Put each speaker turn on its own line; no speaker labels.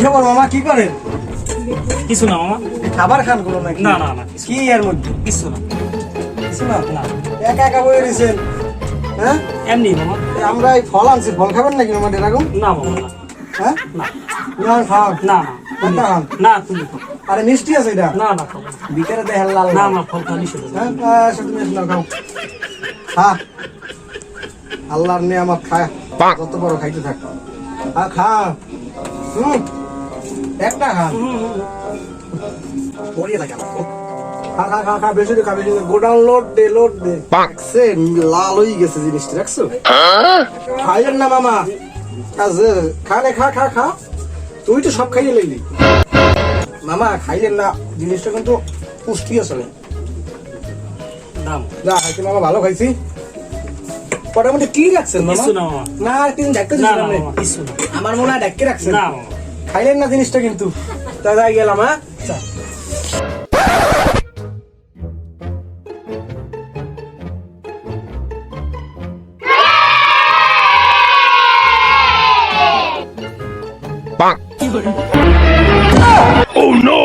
কি খবর মামা কি করেন
কিছু না মামা।
খাবার খান কোনো নাকি?
না না না।
কি এর মধ্যে?
কিছু না।
কিছু না?
না।
একা একা বয়ে রয়েছেন? হ্যাঁ?
এমনি মামা।
আমরা এই ফল আনছি। ফল খাবেন নাকি মামা এরকম?
না মামা না।
হ্যাঁ?
না।
না খান
না না। না তুমি।
আরে মিষ্টি আছে এটা?
না না
বিকেলে দেখেন লাল
না না ফল খালি শুধু
হ্যাঁ শুধু মিষ্টি নাও, খাও। খা। আল্লাহর নিয়ামত খা। যত বড় খাইতে থাক। খা খা। হুম। একটা পড়িয়ে থাকে আমার। খা খা খা খা বেশি খা বেশি গোডাউন লোড দে লোড দে। সে লাল হয়ে গেছে জিনিসটা রাখছো খাইলেন না মামা আজ খা খা খা খা। তুই তো সব খাইয়ে লইলি। মামা খাইলেন না জিনিসটা কিন্তু পুষ্টি আসলে
দাম।
না খাইছি মামা ভালো খাইছি। কটার মধ্যে কি রাখছেন মামা?
না
আর কিছু আমার মনে হয় রাখছেন।
না
খাইলেন না জিনিসটা কিন্তু দাদা গেলাম হ্যাঁ।
Oh no!